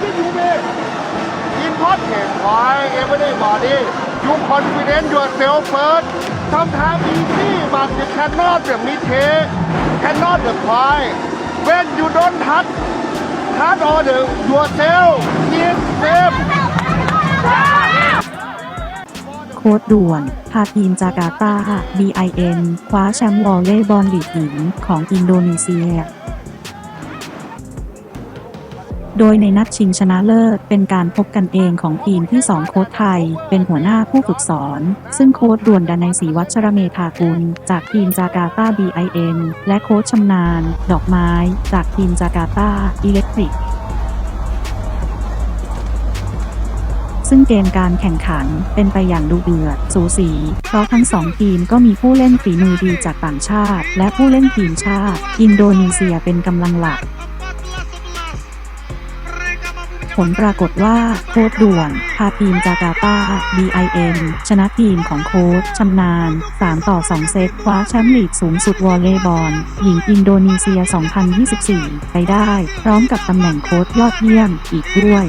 making you win. Important why everybody you confident yourself first. Sometimes easy, but you cannot the mistake, cannot the try. When you don't touch, touch all the yourself, is safe. โค้ดด่วน พาทีมจาการ์ตา BIN คว้าแชมป์วอลเลย์บอลลีกหญิงของอินโดนีเซีย โดยในนัดชิงชนะเลิศเป็นการพบกันเองของทีมที่ 2 โค้ชไทย เป็นหัวหน้าผู้ฝึกสอน ซึ่งโค้ชด่วนดนัยศรีวัชรเมธากุล จากทีมจาการ์ตา BIN และโค้ชชำนาญ ดอกไม้ จากทีมจาการ์ตาอิเล็กทริกซึ่งเกมการแข่งขันเป็นไปอย่างดุเดือด สูสี เพราะทั้งสองทีมก็มีผู้เล่นฝีมือดีจากต่างชาติ และผู้เล่นทีมชาติ อินโดนีเซียเป็นกำลังหลัก ผลปรากฏว่าโค้ดด่วน พาทีมจาการ์ตา BIM ชนะทีมของโค้ดชำนาญ 3 ต่อ 2 เซตคว้าแชมป์ลีกสูงสุดวอลเลย์บอล หญิงอินโดนีเซีย 2024 ไปได้ พร้อมกับตำแหน่งโค้ดยอดเยี่ยมอีกด้วย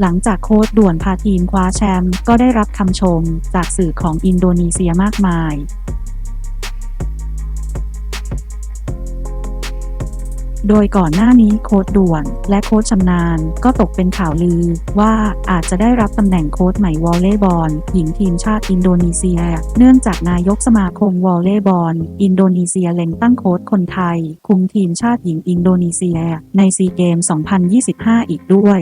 หลังจากโค้ชด่วนพาทีมคว้าแชมป์ก็ได้รับคำชมจากสื่อของอินโดนีเซียมากมายโดยก่อนหน้านี้โค้ชด่วน และโค้ชชำนาญ ก็ตกเป็นข่าวลือว่าอาจจะได้รับตำแหน่งโค้ชใหม่วอลเลย์บอลหญิงทีมชาติอินโดนีเซีย เนื่องจากนายกสมาคมวอลเลย์บอลอินโดนีเซียเล็งตั้งโค้ชคนไทย คุมทีมชาติหญิงอินโดนีเซีย ในซีเกม 2025 อีกด้วย